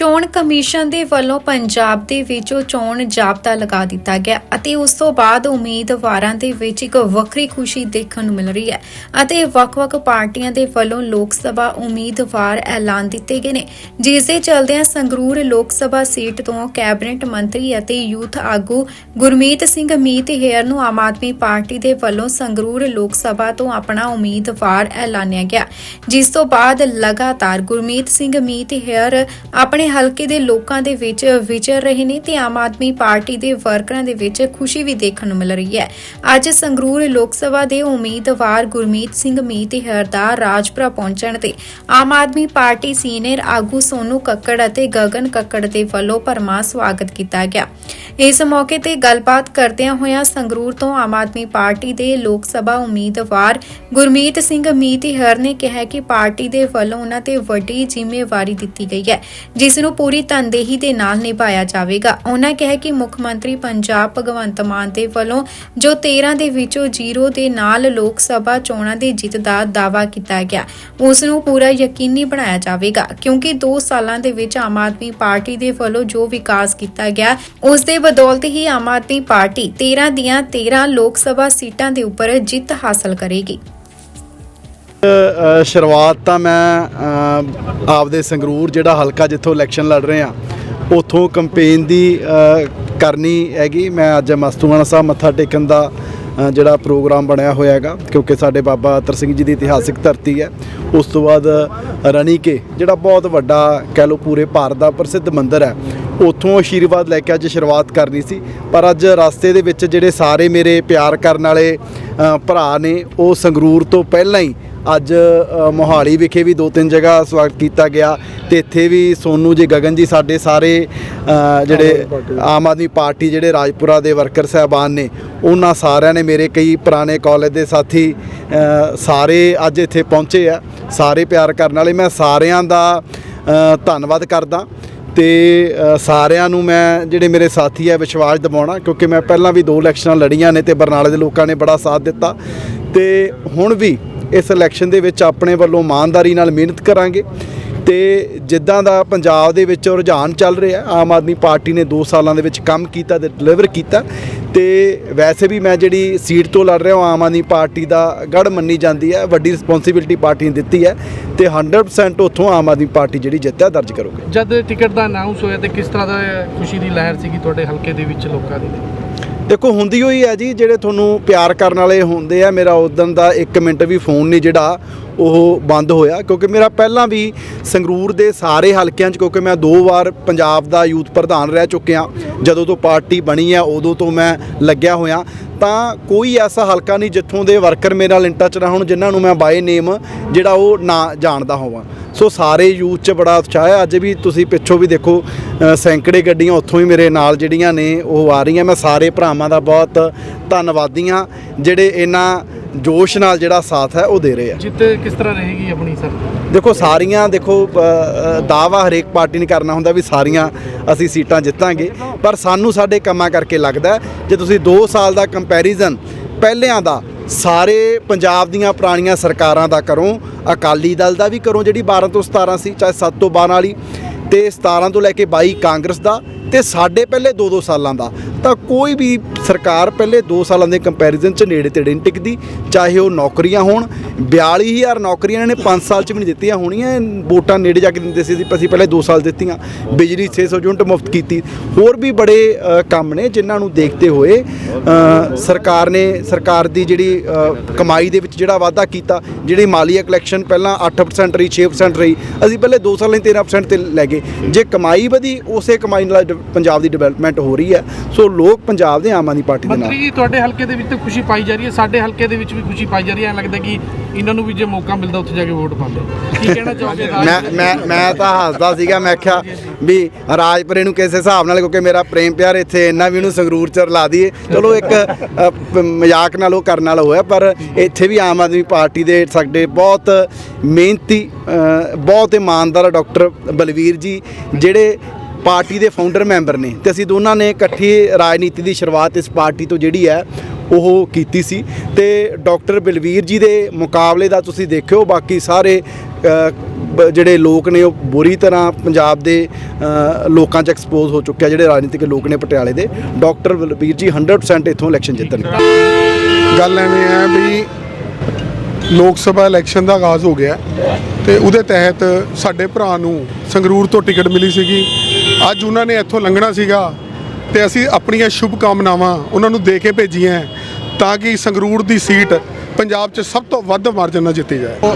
ਚੋਣ ਕਮਿਸ਼ਨ ਦੇ ਵੱਲੋਂ ਪੰਜਾਬ ਦੇ ਵਿੱਚ ਚੋਣ ਜਾਬਤਾ ਲਗਾ ਦਿੱਤਾ ਗਿਆ ਅਤੇ ਉਸ ਤੋਂ ਬਾਅਦ ਉਮੀਦਵਾਰਾਂ ਦੇ ਵਿੱਚ ਇੱਕ ਵੱਖਰੀ ਖੁਸ਼ੀ ਦੇਖਣ ਨੂੰ ਮਿਲ ਰਹੀ ਹੈ ਅਤੇ ਵੱਖ-ਵੱਖ ਪਾਰਟੀਆਂ ਦੇ ਵੱਲੋਂ ਲੋਕ ਸਭਾ ਉਮੀਦਵਾਰ ਐਲਾਨ ਦਿੱਤੇ ਗਏ ਨੇ, ਜਿਸ ਦੇ ਚਲਦਿਆਂ ਸੰਗਰੂਰ ਲੋਕ ਸਭਾ ਸੀਟ ਤੋਂ ਕੈਬਨਿਟ ਮੰਤਰੀ ਅਤੇ ਯੂਥ ਆਗੂ ਗੁਰਮੀਤ ਸਿੰਘ ਮੀਤ ਹੇਅਰ ਨੂੰ ਆਮ ਆਦਮੀ ਪਾਰਟੀ ਦੇ ਵੱਲੋਂ ਸੰਗਰੂਰ ਲੋਕ ਸਭਾ ਤੋਂ ਆਪਣਾ ਉਮੀਦਵਾਰ ਐਲਾਨਿਆ ਗਿਆ, ਜਿਸ ਤੋਂ ਬਾਅਦ ਲਗਾਤਾਰ ਗੁਰਮੀਤ ਸਿੰਘ ਮੀਤ ਹੇਅਰ ਆਪਣੇ ਹਲਕੇ ਦੇ ਲੋਕਾਂ ਦੇ ਵਿੱਚ ਵਿਚਰ ਰਹੇ ਨੇ ਤੇ ਆਮ ਆਦਮੀ ਪਾਰਟੀ ਦੇ ਵਰਕਰਾਂ ਦੇ ਵਿੱਚ ਖੁਸ਼ੀ ਵੀ ਦੇਖਣ ਨੂੰ ਮਿਲ ਰਹੀ ਹੈ। ਅੱਜ ਸੰਗਰੂਰ ਲੋਕ ਸਭਾ ਦੇ ਉਮੀਦਵਾਰ ਗੁਰਮੀਤ ਸਿੰਘ ਮੀਤ ਹੇਅਰ ਦਾ ਰਾਜਪੁਰਾ ਪਹੁੰਚਣ ਤੇ ਆਮ ਆਦਮੀ ਪਾਰਟੀ ਸੀਨੀਅਰ ਆਗੂ ਸੋਨੂ ਕੱਕੜ ਅਤੇ ਗਗਨ ਕੱਕੜ ਦੇ ਵੱਲੋਂ ਭਰਮਾ ਸਵਾਗਤ ਕੀਤਾ ਗਿਆ। ਇਸ ਮੌਕੇ ਤੇ ਗੱਲਬਾਤ ਕਰਦਿਆਂ ਹੋਇਆਂ ਸੰਗਰੂਰ ਤੋਂ ਆਮ ਆਦਮੀ ਪਾਰਟੀ ਦੇ ਲੋਕ ਸਭਾ ਉਮੀਦਵਾਰ ਗੁਰਮੀਤ ਸਿੰਘ ਮੀਤ ਨੇ ਕਿਹਾ ਕਿ ਪਾਰਟੀ ਦੇ ਵੱਲੋਂ ਉਹਨਾਂ ਤੇ ਵੱਡੀ ਜ਼ਿੰਮੇਵਾਰੀ ਦਿੱਤੀ ਗਈ ਹੈ, ਜਿਸ ਨੂੰ ਪੂਰੀ ਤਨਦੇਹੀ ਦੇ ਨਾਲ ਨਿਭਾਇਆ ਜਾਵੇਗਾ। ਉਹਨਾਂ ਕਿਹਾ ਕਿ ਮੁੱਖ ਮੰਤਰੀ ਪੰਜਾਬ ਭਗਵੰਤ ਮਾਨ ਦੇ ਵੱਲੋਂ ਜੋ 13 ਦੇ ਵਿੱਚੋਂ ਜ਼ੀਰੋ ਦੇ ਨਾਲ ਲੋਕ ਸਭਾ ਚੋਣਾਂ ਦੀ ਜਿੱਤ ਦਾ ਦਾਅਵਾ ਕੀਤਾ ਗਿਆ, ਉਸ ਨੂੰ ਪੂਰਾ ਯਕੀਨੀ ਬਣਾਇਆ ਜਾਵੇਗਾ, ਕਿਉਂਕਿ 2 ਸਾਲਾਂ ਦੇ ਵਿੱਚ ਆਮ ਆਦਮੀ ਪਾਰਟੀ ਦੇ ਵੱਲੋਂ ਜੋ ਵਿਕਾਸ ਕੀਤਾ ਗਿਆ, ਉਸ ਦੇ ਬਦੌਲਤ ਹੀ ਆਮ ਆਦਮੀ ਪਾਰਟੀ 13 ਦੀਆਂ 13 ਲੋਕ ਸਭਾ ਸੀਟਾਂ ਦੇ ਉੱਪਰ ਜਿੱਤ ਹਾਸਲ ਕਰੇਗੀ। ਅ, ਸ਼ੁਰੂਆਤ ਤਾਂ ਮੈਂ ਅ, ਆਪਦੇ ਸੰਗਰੂਰ ਜਿਹੜਾ ਹਲਕਾ ਜਿੱਥੋਂ ਇਲੈਕਸ਼ਨ ਲੜ ਰਹੇ ਆ ਉਥੋਂ ਕੰਪੇਨ ਦੀ ਅ, ਕਰਨੀ ਹੈਗੀ। ਮੈਂ ਅੱਜ ਮਸਤੂਆਣਾ ਸਾਹਿਬ ਮੱਥਾ ਟੇਕਣ ਦਾ ਜਿਹੜਾ ਪ੍ਰੋਗਰਾਮ ਬਣਿਆ ਹੋਇਆ ਹੈਗਾ, ਕਿਉਂਕਿ ਸਾਡੇ ਬਾਬਾ ਅਤਰ ਸਿੰਘ ਜੀ ਦੀ ਇਤਿਹਾਸਿਕ ਧਰਤੀ ਹੈ, ਉਸ ਤੋਂ ਬਾਅਦ ਰਣੀਕੇ, ਜਿਹੜਾ ਬਹੁਤ ਵੱਡਾ ਕਹਿ ਲਓ ਪੂਰੇ ਭਾਰਤ ਦਾ ਪ੍ਰਸਿੱਧ ਮੰਦਿਰ ਹੈ, ਉਥੋਂ ਆਸ਼ੀਰਵਾਦ ਲੈ ਕੇ ਅੱਜ ਸ਼ੁਰੂਆਤ ਕਰਨੀ ਸੀ, ਪਰ ਅੱਜ ਰਸਤੇ ਦੇ ਵਿੱਚ ਜਿਹੜੇ ਸਾਰੇ ਮੇਰੇ ਪਿਆਰ ਕਰਨ ਵਾਲੇ ਭਰਾ ਨੇ, ਉਹ ਸੰਗਰੂਰ ਤੋਂ ਪਹਿਲਾਂ ਹੀ ਅੱਜ ਮੋਹਾਲੀ ਵਿਖੇ ਵੀ ਦੋ ਤਿੰਨ ਜਗ੍ਹਾ ਸਵਾਗਤ ਕੀਤਾ ਗਿਆ ਤੇ ਇੱਥੇ ਵੀ ਸੋਨੂ ਜੀ ਗਗਨ ਜੀ ਸਾਡੇ ਸਾਰੇ ਜਿਹੜੇ ਆਮ ਆਦਮੀ ਪਾਰਟੀ ਜਿਹੜੇ ਰਾਜਪੁਰਾ ਦੇ ਵਰਕਰ ਸਹਿਬਾਨ ਨੇ ਉਹਨਾਂ ਸਾਰਿਆਂ ਨੇ ਮੇਰੇ ਕਈ ਪੁਰਾਣੇ ਕਾਲਜ ਦੇ ਸਾਥੀ ਸਾਰੇ ਅੱਜ ਇੱਥੇ ਪਹੁੰਚੇ ਆ ਸਾਰੇ ਪਿਆਰ ਕਰਨ ਵਾਲੇ। ਮੈਂ ਸਾਰਿਆਂ ਦਾ ਧੰਨਵਾਦ ਕਰਦਾ ਤੇ ਸਾਰਿਆਂ ਨੂੰ ਮੈਂ ਜਿਹੜੇ ਮੇਰੇ ਸਾਥੀ ਹੈ ਵਿਸ਼ਵਾਸ ਦਿਵਾਉਣਾ ਕਿਉਂਕਿ ਮੈਂ ਪਹਿਲਾਂ ਵੀ ਦੋ ਇਲੈਕਸ਼ਨਾਂ ਲੜੀਆਂ ਨੇ ਤੇ ਬਰਨਾਲੇ ਦੇ ਲੋਕਾਂ ਨੇ ਬੜਾ ਸਾਥ ਦਿੱਤਾ ਤੇ ਹੁਣ ਵੀ ਇਸ ਇਲੈਕਸ਼ਨ ਦੇ ਵਿੱਚ ਆਪਣੇ ਵੱਲੋਂ ਇਮਾਨਦਾਰੀ ਨਾਲ ਮਿਹਨਤ ਕਰਾਂਗੇ ਤੇ ਜਿੱਦਾਂ ਦਾ ਪੰਜਾਬ ਦੇ ਵਿੱਚ ਰੁਝਾਨ ਚੱਲ ਰਿਹਾ ਆਮ ਆਦਮੀ ਪਾਰਟੀ ਨੇ 2 ਸਾਲਾਂ ਦੇ ਵਿੱਚ ਕੰਮ ਕੀਤਾ ਤੇ ਡਿਲੀਵਰ ਕੀਤਾ ਤੇ ਵੈਸੇ ਵੀ ਮੈਂ ਜਿਹੜੀ ਸੀਟ ਤੋਂ ਲੜ ਰਿਹਾ ਹਾਂ ਆਮ ਆਦਮੀ ਪਾਰਟੀ ਦਾ ਗੜ ਮੰਨੀ ਜਾਂਦੀ ਹੈ, ਵੱਡੀ ਰਿਸਪੌਂਸਿਬਿਲਟੀ ਪਾਰਟੀ ਨੇ ਦਿੱਤੀ ਹੈ ਤੇ 100% ਉੱਥੋਂ ਆਮ ਆਦਮੀ ਪਾਰਟੀ ਜਿਹੜੀ ਜਿੱਤਿਆ ਦਰਜ ਕਰੋਗੇ। ਜਦ ਟਿਕਟ ਦਾ ਅਨਾਉਂਸ ਹੋਇਆ ਤੇ ਕਿਸ ਤਰ੍ਹਾਂ ਦਾ ਖੁਸ਼ੀ ਦੀ ਲਹਿਰ ਸੀਗੀ ਤੁਹਾਡੇ ਹਲਕੇ ਦੇ ਵਿੱਚ ਲੋਕਾਂ ਦੀ? ਦੇਖੋ, ਹੁੰਦੀ ਹੋਈ ਹੈ ਜੀ, ਜਿਹੜੇ ਤੁਹਾਨੂੰ ਪਿਆਰ ਕਰਨ ਵਾਲੇ ਹੁੰਦੇ ਆ, ਮੇਰਾ ਉਦੋਂ ਦਾ 1 ਮਿੰਟ ਵੀ ਫੋਨ ਨਹੀਂ ਜਿਹੜਾ ਉਹ ਬੰਦ ਹੋਇਆ, ਕਿਉਂਕਿ ਮੇਰਾ ਪਹਿਲਾਂ ਵੀ ਸੰਗਰੂਰ ਦੇ ਸਾਰੇ ਹਲਕਿਆਂ 'ਚ, ਕਿਉਂਕਿ ਮੈਂ ਦੋ ਵਾਰ ਪੰਜਾਬ ਦਾ ਯੂਥ ਪ੍ਰਧਾਨ ਰਹਿ ਚੁੱਕਿਆ ਜਦੋਂ ਤੋਂ ਪਾਰਟੀ ਬਣੀ ਹੈ, ਉਦੋਂ ਤੋਂ ਮੈਂ ਲੱਗਿਆ ਹੋਇਆ। ਤਾਂ ਕੋਈ ਐਸਾ ਹਲਕਾ ਨਹੀਂ ਜਿੱਥੋਂ ਦੇ ਵਰਕਰ ਮੇਰੇ ਨਾਲ ਇਨ ਨਾ ਹੋਣ, ਜਿਨ੍ਹਾਂ ਨੂੰ ਮੈਂ ਬਾਏ ਨੇਮ ਜਿਹੜਾ ਉਹ ਨਾ ਜਾਣਦਾ ਹੋਵਾਂ। ਸੋ ਸਾਰੇ ਯੂਥ 'ਚ ਬੜਾ ਉਤਸ਼ਾਹ ਹੈ। ਅੱਜ ਵੀ ਤੁਸੀਂ ਪਿੱਛੋਂ ਵੀ ਦੇਖੋ ਸੈਂਕੜੇ ਗੱਡੀਆਂ ਉੱਥੋਂ ਹੀ ਮੇਰੇ ਨਾਲ ਜਿਹੜੀਆਂ ਨੇ, ਉਹ ਆ ਰਹੀਆਂ। ਮੈਂ ਸਾਰੇ ਭਰਾਵਾਂ ਦਾ ਬਹੁਤ ਧੰਨਵਾਦੀ ਹਾਂ, ਜਿਹੜੇ ਇਹਨਾਂ ਜੋਸ਼ ਨਾਲ ਜਿਹੜਾ ਸਾਥ ਹੈ, ਉਹ ਦੇ ਰਹੇ ਆ। ਜਿੱਤ ਕਿਸ ਤਰ੍ਹਾਂ ਰਹੇਗੀ ਆਪਣੀ ਸਰ? ਦੇਖੋ ਸਾਰੀਆਂ ਦੇਖੋ ਅ, ਦਾਅਵਾ ਹਰੇਕ ਪਾਰਟੀ ਨੇ ਕਰਨਾ ਹੁੰਦਾ ਵੀ ਸਾਰੀਆਂ ਅਸੀਂ ਸੀਟਾਂ ਜਿੱਤਾਂਗੇ। ਪਰ ਸਾਨੂੰ ਸਾਡੇ ਕੰਮਾਂ ਕਰਕੇ ਲੱਗਦਾ ਜੇ ਤੁਸੀਂ 2 ਸਾਲ ਦਾ ਕੰਪੈਰੀਜ਼ਨ ਪਹਿਲਿਆਂ ਦਾ ਸਾਰੇ ਪੰਜਾਬ ਦੀਆਂ ਪੁਰਾਣੀਆਂ ਸਰਕਾਰਾਂ ਦਾ ਕਰੋ ਅਕਾਲੀ ਦਲ ਦਾ ਵੀ ਕਰੋ ਜਿਹੜੀ 12 ਤੋਂ 17 ਸੀ ਚਾਹੇ 7 ਤੋਂ 12 ਵਾਲੀ ਤੇ 17 ਤੋਂ ਲੈ ਕੇ 22 ਕਾਂਗਰਸ ਦਾ ਤੇ ਸਾਡੇ ਪਹਿਲੇ 2-2 ਸਾਲਾਂ ਦਾ। ਤਾਂ ਕੋਈ ਵੀ ਸਰਕਾਰ ਪਹਿਲੇ 2 ਸਾਲਾਂ ਦੇ ਕੰਪੈਰੀਜ਼ਨ 'ਚ ਨੇੜੇ ਤੇੜੇ ਨਹੀਂ ਟਿਕਦੀ, ਚਾਹੇ ਉਹ ਨੌਕਰੀਆਂ ਹੋਣ 42000 ਨੌਕਰੀਆਂ ਇਹਨਾਂ ਨੇ 5 ਸਾਲ 'ਚ ਵੀ ਨਹੀਂ ਦਿੱਤੀਆਂ ਹੋਣੀਆਂ ਵੋਟਾਂ ਨੇੜੇ ਜਾ ਕੇ ਦਿੰਦੇ ਸੀ, ਅਸੀਂ ਪਹਿਲੇ 2 ਸਾਲ ਦਿੱਤੀਆਂ, ਬਿਜਲੀ 600 ਯੂਨਿਟ ਮੁਫਤ ਕੀਤੀ। ਹੋਰ ਵੀ ਬੜੇ ਕੰਮ ਨੇ ਜਿਨ੍ਹਾਂ ਨੂੰ ਦੇਖਦੇ ਹੋਏ ਸਰਕਾਰ ਨੇ, ਸਰਕਾਰ ਦੀ ਜਿਹੜੀ ਕਮਾਈ ਦੇ ਵਿੱਚ ਜਿਹੜਾ ਵਾਅਦਾ ਕੀਤਾ, ਜਿਹੜੀ ਮਾਲੀਆ ਕਲੈਕਸ਼ਨ ਪਹਿਲਾਂ 8% ਰਹੀ 6% ਰਹੀ, ਅਸੀਂ ਪਹਿਲੇ 2 ਸਾਲ ਲਈ 13% ਤੇ ਲੈ ਗਏ। ਜੇ ਕਮਾਈ ਵਧੀ, ਉਸੇ ਕਮਾਈ ਨਾਲ ਡ- ਪੰਜਾਬ ਦੀ ਡਿਵੈਲਪਮੈਂਟ ਹੋ ਰਹੀ ਹੈ। ਸੋ ਲੋਕ ਪੰਜਾਬ ਦੇ ਆਮ ਆਦਮੀ ਪਾਰਟੀ ਦੇ ਨਾਲ। ਮੰਤਰੀ ਜੀ ਤੁਹਾਡੇ ਹਲਕੇ ਦੇ ਵਿੱਚ ਤਾਂ ਖੁਸ਼ੀ ਪਾਈ ਜਾ ਰਹੀ ਹੈ। ਸਾਡੇ ਹਲਕੇ ਦੇ ਵਿੱਚ ਵੀ ਖੁਸ਼ੀ ਪਾਈ ਜਾ ਰਹੀ ਹੈ। ਐਂ ਲੱਗਦਾ ਕਿ ਇਹਨਾਂ ਨੂੰ ਵੀ ਜੇ ਮੌਕਾ ਮਿਲਦਾ ਉੱਥੇ ਜਾ ਕੇ ਵੋਟ ਪਾਉਂਦੇ। ਕੀ ਕਹਿਣਾ ਚਾਹੋਗੇ ਰਾਜ- ਮੈਂ ਮੈਂ ਮੈਂ ਤਾਂ ਹੱਸਦਾ ਸੀਗਾ। ਮੈਂ ਕਿਹਾ ਵੀ ਰਾਜਪੁਰੇ ਨੂੰ ਕਿਸ ਹਿਸਾਬ ਨਾਲ ਕਿਉਂਕਿ ਮੇਰਾ ਪ੍ਰੇਮ ਪਿਆਰ ਇੱਥੇ ਇੰਨਾ ਵੀ ਉਹਨੂੰ ਸੰਗਰੂਰ ਚ ਲਾ ਦਈਏ। ਚਲੋ ਇੱਕ ਅ, ਪ- ਮਜ਼ਾਕ ਨਾਲ ਉਹ ਕਰਨ ਨਾਲ ਹੋਇਆ ਪਰ ਇੱਥੇ ਵੀ ਆਮ ਆਦਮੀ ਪਾਰਟੀ ਦੇ ਸਾਡੇ ਬਹੁਤ ਮਿਹਨਤੀ ਅ, ਬਹੁਤ ਇਮਾਨਦਾਰ ਡਾਕਟਰ ਬਲਵੀਰ ਜੀ ਜਿਹੜੇ ਪਾਰਟੀ ਦੇ ਫਾਊਂਡਰ ਮੈਂਬਰ ਨੇ ਤੇ ਅਸੀਂ ਦੋਨਾਂ ਨੇ ਇਕੱਠੀ ਰਾਜਨੀਤੀ ਦੀ ਸ਼ੁਰੂਆਤ ਇਸ ਪਾਰਟੀ ਤੋਂ ਜਿਹੜੀ ਹੈ, ਉਹ ਕੀਤੀ ਸੀ। ਤੇ ਡਾਕਟਰ ਬਲਵੀਰ ਜੀ ਦੇ ਮੁਕਾਬਲੇ ਦਾ ਤੁਸੀਂ ਦੇਖਿਓ, ਬਾਕੀ ਸਾਰੇ ਬ- ਜਿਹੜੇ ਲੋਕ ਨੇ, ਉਹ ਬੁਰੀ ਤਰ੍ਹਾਂ ਪੰਜਾਬ ਦੇ ਲੋਕਾਂ 'ਚ ਐਕਸਪੋਜ਼ ਹੋ ਚੁੱਕਿਆ ਜਿਹੜੇ ਰਾਜਨੀਤਿਕ ਲੋਕ ਨੇ ਪਟਿਆਲੇ ਦੇ। ਡਾਕਟਰ ਬਲਬੀਰ ਜੀ 100% ਇੱਥੋਂ ਇਲੈਕਸ਼ਨ ਜਿੱਤਣਗੇ। ਗੱਲ ਐਵੇਂ ਹੈ ਵੀ ਲੋਕ ਸਭਾ ਇਲੈਕਸ਼ਨ ਦਾ ਆਗਾਜ਼ ਹੋ ਗਿਆ ਤੇ ਉਹਦੇ ਤਹਿਤ ਸਾਡੇ ਭਰਾ ਨੂੰ ਸੰਗਰੂਰ ਤੋਂ ਟਿਕਟ ਮਿਲੀ ਸੀਗੀ। ਅੱਜ ਉਹਨਾਂ ਨੇ ਇੱਥੋਂ ਲੰਘਣਾ ਸੀਗਾ ਤੇ ਅਸੀਂ ਆਪਣੀਆਂ ਸ਼ੁਭ ਕਾਮਨਾਵਾਂ ਉਹਨਾਂ ਨੂੰ ਦੇ ਕੇ ਭੇਜੀਆਂ ਤਾਂ ਕਿ ਸੰਗਰੂਰ ਦੀ ਸੀਟ ਪੰਜਾਬ 'ਚ ਸਭ ਤੋਂ ਵੱਧ ਮਾਰਜਨ ਨਾਲ ਜਿੱਤੀ ਜਾਏ।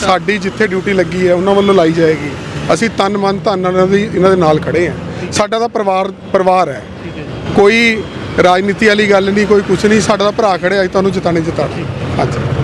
ਸਾਡੀ ਜਿੱਥੇ ਡਿਊਟੀ ਲੱਗੀ ਹੈ, ਉਹਨਾਂ ਵੱਲੋਂ ਲਾਈ ਜਾਏਗੀ। ਅਸੀਂ ਤਨ ਮਨ ਧਨ ਨਾਲ ਦੀ, ਇਹਨਾਂ ਦੇ ਨਾਲ ਖੜੇ ਹਾਂ। ਸਾਡਾ ਤਾਂ ਪਰਿਵਾਰ ਪਰਿਵਾਰ ਹੈ। ਕੋਈ ਰਾਜਨੀਤੀ ਵਾਲੀ ਗੱਲ ਨਹੀਂ, ਕੋਈ ਕੁਛ ਨਹੀਂ, ਸਾਡਾ ਤਾਂ ਭਰਾ ਖੜਿਆ ਅਸੀਂ ਤੁਹਾਨੂੰ ਜਿਤਾਣੇ ਜਿਤਾ ਹਾਂਜੀ।